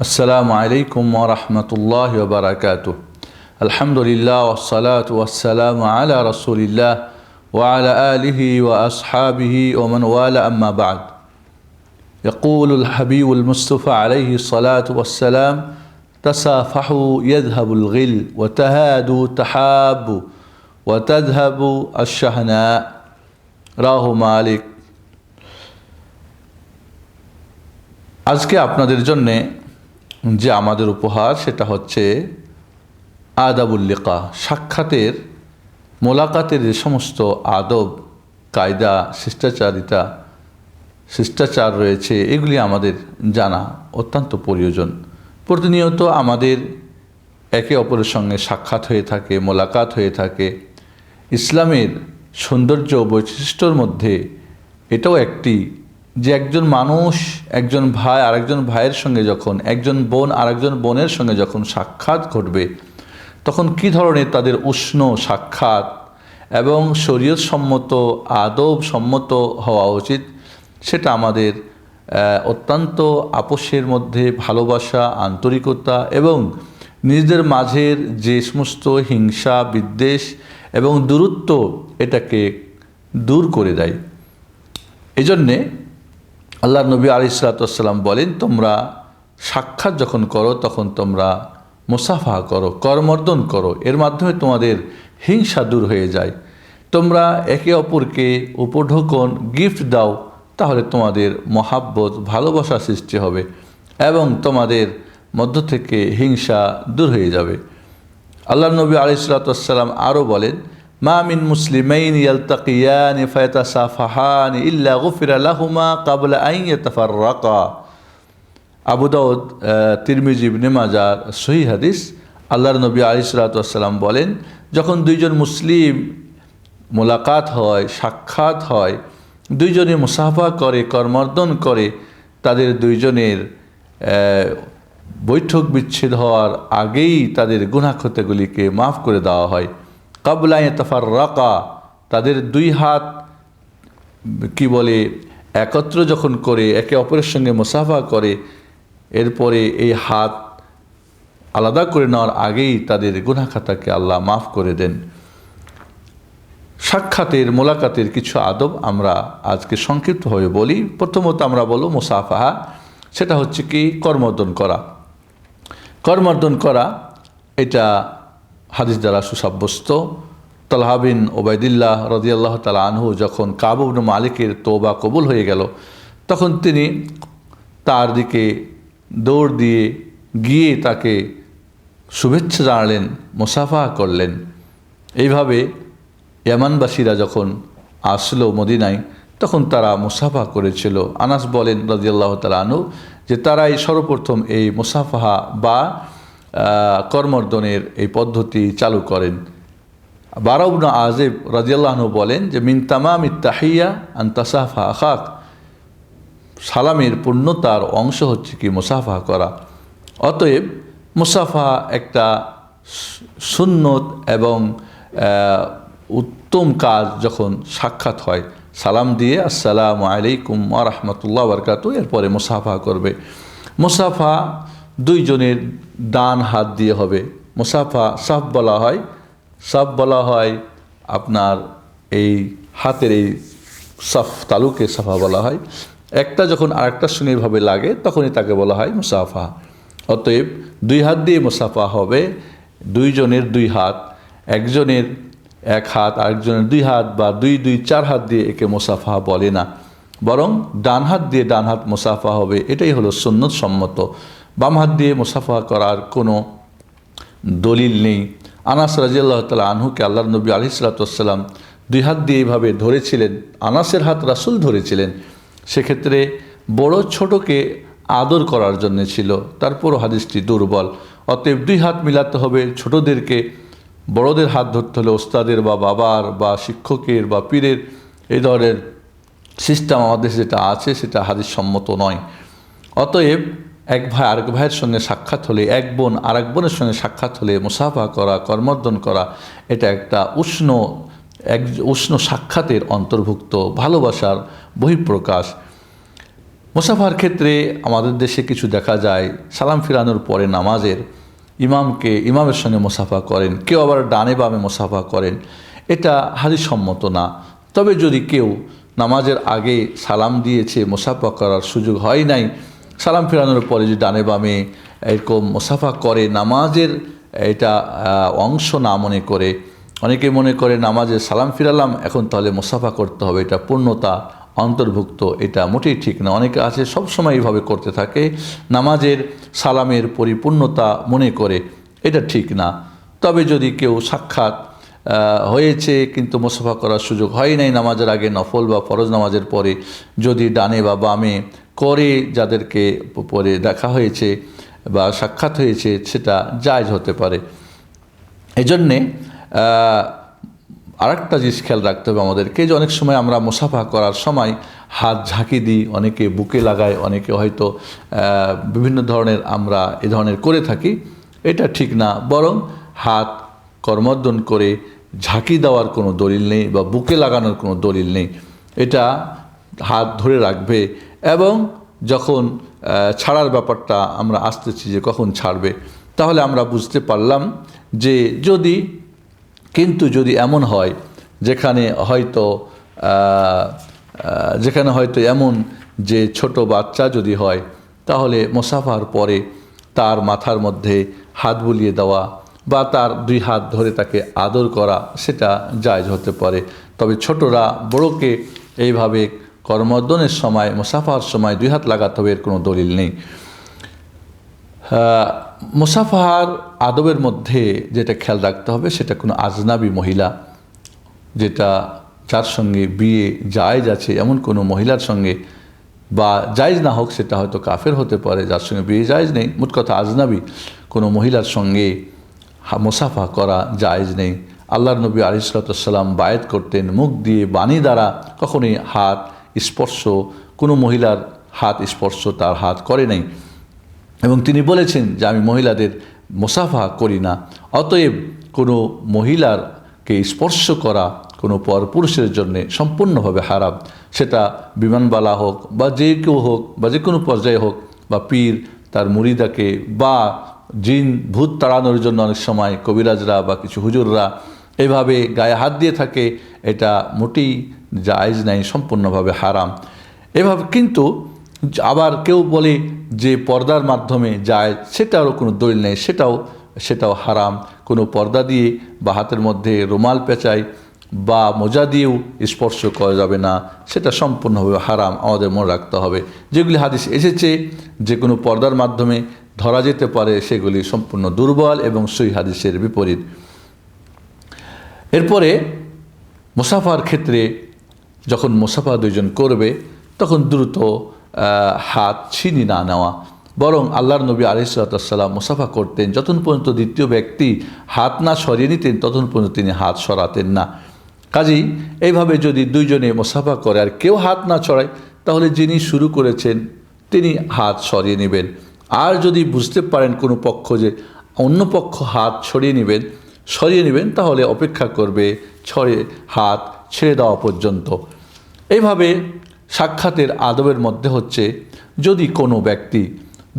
السلام عليكم ورحمة الله وبركاته الحمد لله والصلاة والسلام على رسول الله وعلى آله وأصحابه ومن والاه أما بعد يقول الحبيب المصطفى عليه الصلاة والسلام تصافحوا يذهب الغل وتهادوا تحابوا وتذهب الشحناء রাহ মালিক আজকে আপনাদের জন্যে যে আমাদের উপহার সেটা হচ্ছে আদাবুল্লিকা সাক্ষাতের, মোলাকাতের যে সমস্ত আদব, কায়দা, শিষ্টাচারিতা, শিষ্টাচার রয়েছে, এগুলি আমাদের জানা অত্যন্ত প্রয়োজন। প্রতিনিয়ত আমাদের একে অপরের সঙ্গে সাক্ষাৎ হয়ে থাকে, মোলাকাত হয়ে থাকে। ইসলামের সৌন্দর্য বৈশিষ্ট্যর মধ্যে এটাও একটি যে একজন মানুষ, একজন ভাই, আরেকজন ভাইয়ের সঙ্গে যখন, একজন বোন, আরেকজন বোনের সঙ্গে যখন সাক্ষাৎ ঘটবে, তখন কি ধরনের তাদের উষ্ণ সাক্ষাৎ এবং শরীয়ত সম্মত আদব সম্মত হওয়া উচিত, সেটা আমাদের অত্যন্ত আপোষের মধ্যে ভালোবাসা, আন্তরিকতা এবং নিজেদের মাঝের যে সমস্ত হিংসা, বিদ্বেষ এবং দূরত্ব এটাকে দূর করে দেয়। এই জন্যে আল্লাহ নবী আলি সালাতাম বলেন, তোমরা সাক্ষাৎ যখন করো, তখন তোমরা মুসাফা করো, করমর্দন করো। এর মাধ্যমে তোমাদের হিংসা দূর হয়ে যায়। তোমরা একে অপরকে উপঢোকন গিফট দাও, তাহলে তোমাদের মহাব্বত, ভালোবাসা সৃষ্টি হবে এবং তোমাদের মধ্য থেকে হিংসা দূর হয়ে যাবে। আল্লাহ নবী আলিসাল্লাম আরও বলেন মা মিন মুসলিমাইন ইয়ালতাকিয়ান ফায়াতাসাফাহান ইল্লা গুফির আলাহুমা কাবলা আইন আবু দাউদ তিরমিজি, ইবনে মাজার সহি হাদিস। আল্লাহর নবী আলিসাল্লাম বলেন, যখন দুইজন মুসলিম মোলাকাত হয়, সাক্ষাৎ হয় দুইজনে মুসাফা করে, কর্মর্দন করে, তাদের দুইজনের বৈঠক বিচ্ছেদ হওয়ার আগেই তাদের গুণাক্ষতগুলিকে মাফ করে দেওয়া হয়। কাবলায় তাফার রাকা তাদের দুই হাত, কি বলে, একত্র যখন করে, একে অপরের সঙ্গে মুসাফা করে, এরপরে এই হাত আলাদা করে নেওয়ার আগেই তাদের গুণাখাতাকে আল্লাহ মাফ করে দেন। সাক্ষাতের, মোলাকাতের কিছু আদব আমরা আজকে সংক্ষিপ্তভাবে বলি। প্রথমত আমরা বলব মুসাফাহা সেটা হচ্ছে কি, কর্মর্দন করা। কর্মর্দন করা, এটা হাদিস দ্বারা সুসাব্যস্ত। তলহাবিন ওবায়দুল্লাহ রদিয়াল্লাহ তালা আনহু যখন কাবুবন মালিকের তোবা কবুল হয়ে গেল, তখন তিনি তার দিকে দৌড় দিয়ে গিয়ে তাকে শুভেচ্ছা জানালেন, মুসাফা করলেন। এইভাবে ইয়ামানবাসীরা যখন আসলো মদিনায়, তখন তারা মুসাফা করেছিল। আনাস বলেন রাজিয়াল্লাহ তালা আনু যে তারাই সর্বপ্রথম এই মুসাফাহা বা কর্মর্দনের এই পদ্ধতি চালু করেন। বারবন আজেব রাজিয়াল্লাহনু বলেন যে, মিন তামাম ইত্তাহিয়া আন্তাসাফা আখাক। সালামের পূর্ণতার অংশ হচ্ছে কি মুসাফা করা। অতএব মুসাফা একটা সুন্নত এবং উত্তম কাজ যখন সাক্ষাৎ হয়, সালাম দিয়ে আসসালামু আলাইকুম আ রহমতুল্লাহ বরকাত এরপরে মুসাফা করবে। মুসাফা দুইজনের ডান হাত দিয়ে হবে। মুসাফা সাফ বলা হয়। সাফ বলা হয় আপনার এই হাতের এই সাফ তালুকে সাফা বলা হয়। একটা যখন আরেকটার সঙ্গে লাগে, তখনই তাকে বলা হয় মুসাফা। অতএব দুই হাত দিয়ে মুসাফা হবে, দুইজনের দুই হাত, একজনের এক হাত, আরেকজনের দুই হাত, বা দুই দুই, চার হাত দিয়ে একে মুসাফা বলে না। বরং ডান হাত দিয়ে ডান হাত মুসাফা হবে, এটাই হলো সন্ন্যত সম্মত। বাম হাত দিয়ে মুসাফা করার কোনো দলিল নেই। আনাস রাজিয়াল্লাহ তালা আনহুকে আল্লাহ নবী আলি সালাতাম দুই হাত দিয়ে এইভাবে ধরেছিলেন। আনাসের হাত রাসুল ধরেছিলেন। সেক্ষেত্রে বড় ছোটকে আদর করার জন্য ছিল। তারপরও হাদিসটি দুর্বল। অতএব দুই হাত মিলাতে হবে ছোটদেরকে। বড়দের হাত ধরতে হলে ওস্তাদের বা বাবার বা শিক্ষকের বা পীরের এই ধরনের সিস্টেম আমাদের যেটা আছে সেটা হাদিস সম্মত নয়। অতএব এক ভাই, আরেক ভাইয়ের সঙ্গে সাক্ষাৎ হলে, এক বোন আরেক বোনের সঙ্গে সাক্ষাৎ হলে, মুসাফা করা, কর্মর্দন করা, এটা একটা উষ্ণ, এক উষ্ণ সাক্ষাতের অন্তর্ভুক্ত, ভালোবাসার বহিঃপ্রকাশ। মোসাফার ক্ষেত্রে আমাদের দেশে কিছু দেখা যায়, সালাম ফিরানোর পরে নামাজের ইমামকে, ইমামের সঙ্গে মোসাফা করেন, কেউ আবার ডানে বামে মোসাফা করেন, এটা হাদিসম্মত না। তবে যদি কেউ নামাজের আগে সালাম দিয়েছে, মোসাফা করার সুযোগ হয় নাই সালাম ফেরানোর পরে যে ডানে বামে এরকম মোসাফা করে, নামাজের এটা অংশ না মনে করে, অনেকে মনে করে নামাজে সালাম ফিরালাম, এখন তাহলে মোসাফা করতে হবে, এটা পূর্ণতা অন্তর্ভুক্ত, এটা মোটেই ঠিক না। অনেকে আছে, সবসময় এইভাবে করতে থাকে, নামাজের সালামের পরিপূর্ণতা মনে করে, এটা ঠিক না। তবে যদি কেউ সাক্ষাৎ হয়েছে, কিন্তু মোসাফা করার সুযোগ হয় নাই নামাজের আগে নফল বা ফরজ নামাজের পরে, যদি ডানে বা বামে করে যাদেরকে পরে দেখা হয়েছে বা সাক্ষাৎ হয়েছে সেটা জায়জ হতে পারে। এই জন্যে আরেকটা জিনিস খেয়াল রাখতে হবে আমাদেরকে যে অনেক সময় আমরা মুসাফা করার সময় হাত ঝাঁকি দিই, অনেকে বুকে লাগায়, অনেকে হয়তো বিভিন্ন ধরনের আমরা এ ধরনের করে থাকি। এটা ঠিক না, বরং হাত কর্মর্দন করে ঝাঁকি দেওয়ার কোনো দলিল নেই বা বুকে লাগানোর কোনো দলিল নেই। এটা হাত ধরে রাখবে এবং যখন ছাড়ার ব্যাপারটা আমরা আসতেছি যে কখন ছাড়বে, তাহলে আমরা বুঝতে পারলাম যে যদি, কিন্তু যদি এমন হয়, যেখানে হয়তো যেখানে হয়তো এমন যে ছোট বাচ্চা যদি হয়, তাহলে মোসাফার পরে তার মাথার মধ্যে হাত বুলিয়ে দেওয়া বা তার দুই হাত ধরে তাকে আদর করা, সেটা জায়জ হতে পারে। তবে ছোটরা, বড়কে এইভাবে কর্মর্দনের সময় মোসাফার সময় দুই হাত লাগাতে হবে এর কোনো দলিল নেই। আহ, মুসাফাহার আদবের মধ্যে যেটা খেয়াল রাখতে হবে সেটা কোনো আজনাবি মহিলা যেটা যার সঙ্গে বিয়ে জায়েজ আছে এমন কোনো মহিলার সঙ্গে বা জায়েজ না হোক সেটা হয়তো কাফের হতে পারে যার সঙ্গে বিয়ে জায়েজ নেই। মোট কথা আজনাবি কোনো মহিলার সঙ্গে মুসাফা করা জায়েজ নেই। আল্লাহর নবী আলিসাল্লাম বায়াত করতেন মুখ দিয়ে বাণী দ্বারা কখনোই হাত স্পর্শ, কোনো মহিলার হাত স্পর্শ তার হাত করে নাই। এবং তিনি বলেছেন যে আমি মহিলাদের মোসাফা করি না, অতএব কোনো মহিলারকে স্পর্শ করা কোনো পরপুরুষের জন্য সম্পূর্ণভাবে হারাম। সেটা বিমানবালা হোক বা যে কেউ হোক বা যে কোনো পর্যায়ে হোক বা পীর, তার মুরিদাকে বা জিন, ভূত তাড়ানোর জন্য অনেক সময় কবিরাজরা বা কিছু হুজুররা এভাবে গায়ে হাত দিয়ে থাকে, এটা মোটেই জায়েজ নাই, সম্পূর্ণভাবে হারাম। এভাবে কিন্তু আবার কেউ বলে যে পর্দার মাধ্যমে যায় সেটারও কোনো দলিল নেই, সেটাও সেটাও হারাম। কোনো পর্দা দিয়ে বা হাতের মধ্যে রুমাল পেঁচায় বা মোজা দিয়েও স্পর্শ করা যাবে না, সেটা সম্পূর্ণভাবে হারাম, আমাদের মনে রাখতে হবে। যেগুলি হাদিস এসেছে যে কোনো পর্দার মাধ্যমে ধরা যেতে পারে, সেগুলি সম্পূর্ণ দুর্বল এবং সই হাদিসের বিপরীত। এরপরে মুসাফার ক্ষেত্রে যখন মুসাফা দুইজন করবে, তখন দ্রুত হাত ছিনি না নেওয়া। বরং আল্লাহর নবী আলিসাল্লাম মুসাফা করতেন, যতক্ষণ পর্যন্ত দ্বিতীয় ব্যক্তি হাত না সরিয়ে নিতেন, ততক্ষণ পর্যন্ত তিনি হাত সরাতেন না। কাজেই এইভাবে যদি দুইজনে মুসাফা করে আর কেউ হাত না ছড়ায়, তাহলে যিনি শুরু করেছেন, তিনি হাত সরিয়ে নেবেন। আর যদি বুঝতে পারেন কোনো পক্ষ যে অন্য পক্ষ হাত ছড়িয়ে নেবেন, সরিয়ে নেবেন, তাহলে অপেক্ষা করবে, ছড়ে হাত ছেড়ে দেওয়া পর্যন্ত। এইভাবে সাক্ষাতের আদবের মধ্যে হচ্ছে, যদি কোনো ব্যক্তি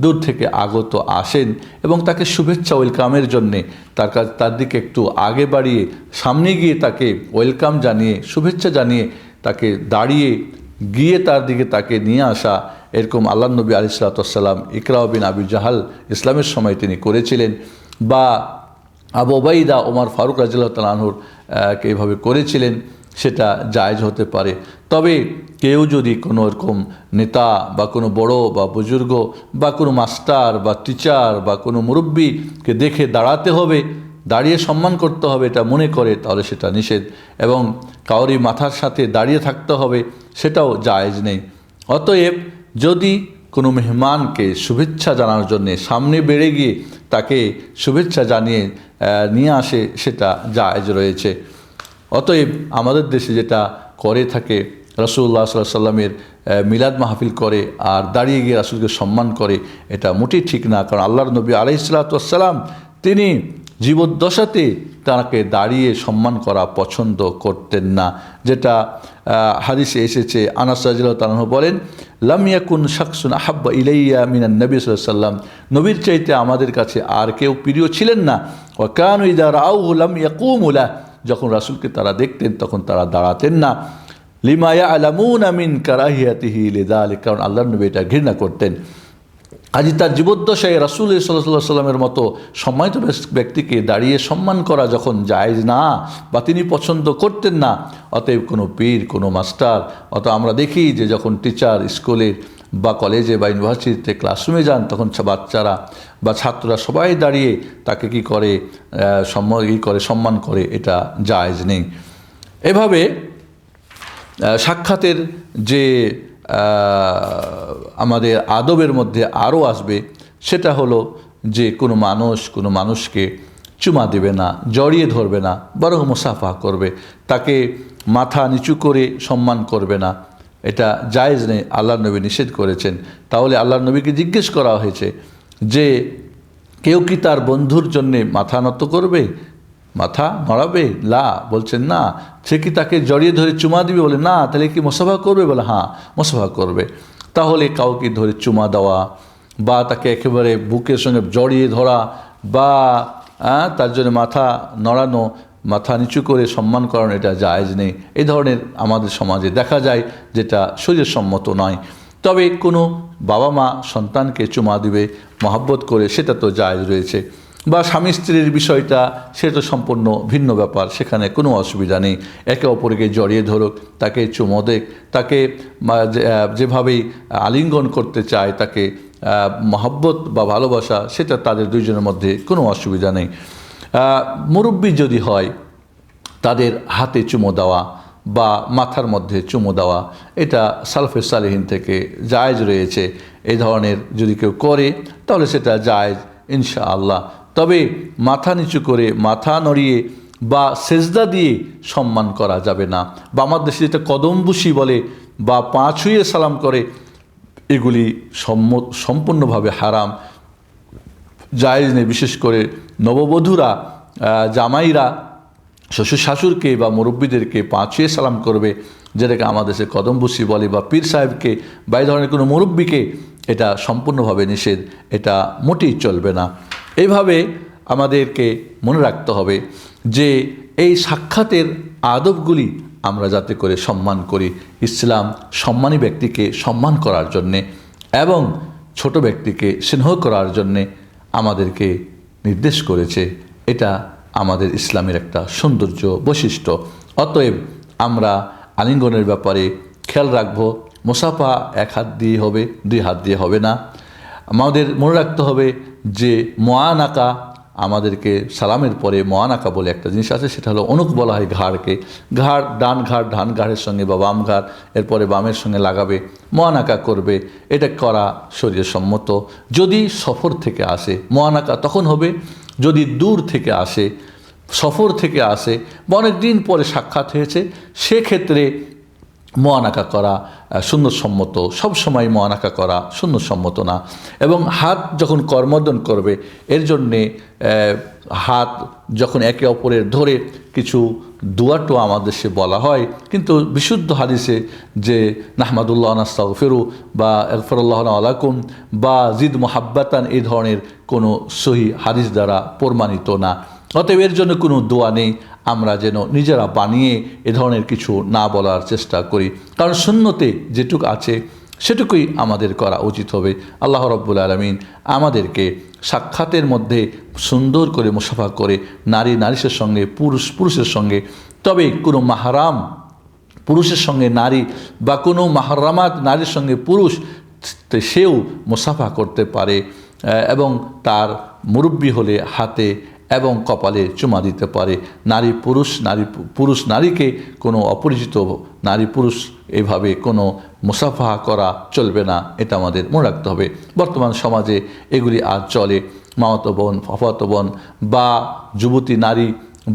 দূর থেকে আগত আসেন এবং তাকে শুভেচ্ছা, ওয়েলকামের জন্যে তার কাছে তার দিকে একটু আগে বাড়িয়ে, সামনে গিয়ে তাকে ওয়েলকাম জানিয়ে, শুভেচ্ছা জানিয়ে তাকে দাঁড়িয়ে গিয়ে তার দিকে তাকে নিয়ে আসা, এরকম আল্লাহ নবী আলিসাল্লাম ইকরাউ বিন আবি জাহাল ইসলামের সময় তিনি করেছিলেন বা আবু ওবাইদা ওমর ফারুক রাজিল্লাহ তালাহুর কে এইভাবে করেছিলেন। সেটা জায়জ হতে পারে। তবে কেউ যদি কোনো এরকম নেতা বা কোনো বড় বা বুজুর্গ বা কোনো মাস্টার বা টিচার বা কোনো মুরব্বীকে দেখে দাঁড়াতে হবে, দাঁড়িয়ে সম্মান করতে হবে এটা মনে করে, তাহলে সেটা নিষেধ। এবং কাউরি মাথার সাথে দাঁড়িয়ে থাকতে হবে, সেটাও জায়েজ নেই। অতএব যদি কোনো মেহমানকে শুভেচ্ছা জানানোর জন্যে সামনে বেড়ে গিয়ে তাকে শুভেচ্ছা জানিয়ে নিয়ে আসে, সেটা জায়েজ রয়েছে। অতএব আমাদের দেশে যেটা করে থাকে রসুল্লাহ সাল্লাহ সাল্লামের মিলাদ মাহফিল করে আর দাঁড়িয়ে গিয়ে রাসুলকে সম্মান করে, এটা মোটেই ঠিক না। কারণ আল্লাহর নবী আলাইসালাতাম তিনি জীবদ্দশাতে তাকে দাঁড়িয়ে সম্মান করা পছন্দ করতেন না। যেটা হাদিসে এসেছে, আনাস রাজিল্লাহ তালাহ বলেন লামিয়াকুন শাকসুন আহাব্বা ইলাইয়া মিনান নবী সাল্লাম নবীর চাইতে আমাদের কাছে আর কেউ প্রিয় ছিলেন না। ও কান ইদার আউ লাম ইয়াকুমুলা যখন রাসূলকে তারা দেখতেন, তখন তারা দাঁড়াতেন না। লিমায়া আলামুন আমিন কারাহিয়াতিহি লিদালিক কারণ আল্লাহ নবী এটা ঘৃণা করতেন। আজ তার জীবদ্দশায় রাসুল সাল্লাহ সাল্লামের মতো সম্মানিত ব্যক্তিকে দাঁড়িয়ে সম্মান করা যখন জায়েজ না বা তিনি পছন্দ করতেন না, অতএব কোনো পীর, কোনো মাস্টার, অত আমরা দেখি যে যখন টিচার স্কুলের বা কলেজে বা ইউনিভার্সিটিতে ক্লাসরুমে যান তখন বাচ্চারা বা ছাত্ররা সবাই দাঁড়িয়ে তাকে কি করে আহ, সম্ম ই করে সম্মান করে এটা জায়জ নেই। এভাবে সাক্ষাতের যে আমাদের আদবের মধ্যে আরও আসবে সেটা হলো যে কোনো মানুষ কোনো মানুষকে চুমা দেবে না জড়িয়ে ধরবে না বরং মুসাফা করবে। তাকে মাথা নিচু করে সম্মান করবে না। এটা জায়েজ নেই আল্লাহ নবী নিষেধ করেছেন। তাহলে আল্লাহ নবীকে জিজ্ঞেস করা হয়েছে যে, কেউ কি তার বন্ধুর জন্যে মাথা নত করবে? মাথা নড়াবে? লা। বলছেন, না। সে কি তাকে জড়িয়ে ধরে চুমা দিবে? বলে, না। তাহলে কি মোসাফা করবে? বলে হ্যাঁ মোসাফা করবে। তাহলে কাউকে ধরে চুমা দেওয়া বা তাকে একেবারে বুকের সঙ্গে জড়িয়ে ধরা বা তার জন্য মাথা নড়ানো মাথা নিচু করে সম্মান করানো এটা জায়জ নেই। এই ধরনের আমাদের সমাজে দেখা যায় যেটা শরীরসম্মত নয়। তবে কোনো বাবা মা সন্তানকে চুমা দিবে, মহাব্বত করে সেটা তো জায়েজ রয়েছে। বা স্বামী স্ত্রীর বিষয়টা সেটা সম্পূর্ণ ভিন্ন ব্যাপার, সেখানে কোনো অসুবিধা নেই। একে অপরকে জড়িয়ে ধরুক, তাকে চুমো দেখ তাকে যেভাবেই আলিঙ্গন করতে চায়, তাকে মহাব্বত বা ভালোবাসা, সেটা তাদের দুইজনের মধ্যে কোনো অসুবিধা নেই। মুরব্বি যদি হয়, তাদের হাতে চুমো দেওয়া বা মাথার মধ্যে চুমো দেওয়া, এটা সালফে সালেহীন থেকে জায়েজ রয়েছে। এই ধরনের যদি কেউ করে, তাহলে সেটা জায়েজ ইনশা আল্লাহ তবে মাথা নিচু করে, মাথা নড়িয়ে বা সেজদা দিয়ে সম্মান করা যাবে না। বা আমার দেশে যেটা কদমবুসি বলে বা পা ছুঁয়ে সালাম করে, এগুলি সম্পূর্ণভাবে হারাম। জায়েজ নেই, বিশেষ করে নববধূরা জামাইরা, শ্বশুর শাশুড়কে বা মুরব্বীদেরকে পাঁচিয়ে সালাম করবে, যেটাকে আমাদের দেশে কদমবুসি বলে বা পীর সাহেবকে বা এই ধরনের কোনো মুরব্বীকে এটা সম্পূর্ণভাবে নিষেধ, এটা মোটেই চলবে না। এইভাবে আমাদেরকে মনে রাখতে হবে যে এই সাক্ষাতের আদবগুলি আমরা যাতে করে সম্মান করি, ইসলাম সম্মানী ব্যক্তিকে সম্মান করার জন্যে এবং ছোট ব্যক্তিকে স্নেহ করার জন্যে আমাদেরকে নির্দেশ করেছে। এটা আমাদের ইসলামের একটা সৌন্দর্য বৈশিষ্ট্য। অতএব আমরা আলিঙ্গনের ব্যাপারে খেয়াল রাখব। মুসাফা এক হাত দিয়ে হবে, দুই হাত দিয়ে হবে না। আমাদের মনে রাখতে হবে যে মোয়ানাকা আমাদেরকে সালামের পরে মোয়ানাকা বলে একটা জিনিস আছে, সেটা হলো অনুক বলা হয় ঘাড়কে। ঘাড়, ডান ঘাড় ডান ঘাড়ের সঙ্গে বা বাম ঘাড়, এরপরে বামের সঙ্গে লাগাবে মোয়ানাকা করবে। এটা করা শরীর সম্মত যদি সফর থেকে আসে মোয়ানাকা তখন হবে। যদি দূর থেকে আসে, সফর থেকে আসে, বা অনেক দিন পরে সাক্ষাৎ হয়েছে, সেক্ষেত্রে মোয়ানাকা করা আহ, সুন্নতসম্মত সবসময় মোয়ানাকা করা সুন্নতসম্মত না। এবং হাত যখন কর্মর্দন করবে এর জন্যে হাত যখন একে অপরের ধরে কিছু দুয়াটো আমাদের সে বলা হয় কিন্তু বিশুদ্ধ হাদিসে যে নাহমাদুল্লাহ নাস্তাগ ফেরু বা একফরুল্লাহ আলাকুম বা জিদ মোহাব্বাতান এই ধরনের কোনো সহি হাদিস দ্বারা প্রমাণিত না। অতএব এর জন্য কোনো দোয়া নেই। আমরা যেন নিজেরা বানিয়ে এ ধরনের কিছু না বলার চেষ্টা করি। কারণ শূন্যতে যেটুকু আছে, সেটুকুই আমাদের করা উচিত হবে। আল্লাহ রব্বুল আলমিন আমাদেরকে সাক্ষাতের মধ্যে সুন্দর করে মুসাফা করে নারী, নারীদের সঙ্গে, পুরুষ, পুরুষের সঙ্গে। তবে কোনো মাহারাম পুরুষের সঙ্গে নারী বা কোনো মাহারামাত নারীর সঙ্গে পুরুষ সেও মুসাফা করতে পারে, এবং তার মুরব্বী হলে হাতে এবং কপালে চুমা দিতে পারে। নারী পুরুষ নারী পুরুষ নারীকে কোনো অপরিচিত নারী পুরুষ এভাবে কোনো মুসাফা করা চলবে না, এটা আমাদের মনে রাখতে হবে। বর্তমান সমাজে এগুলি আজ চলে। মামাতো বোন, ফাফাতো বোন বা যুবতী নারী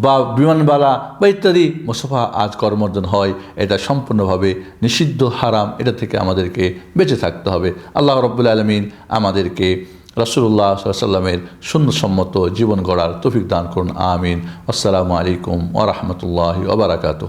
বা বিমানবালা বা ইত্যাদি মুসাফা আজ কর্মর্জন হয়, এটা সম্পূর্ণভাবে নিষিদ্ধ, হারাম, এটা থেকে আমাদেরকে বেঁচে থাকতে হবে। আল্লাহ রব্বুল আলমিন আমাদেরকে রাসুল্লাহ সাল্লামের সুন্নসম্মত জীবন গড়ার তফিক দান করুন আমিন। আসসালামু আলাইকুম ওরহমতুল্লাহ ওবরাকাতু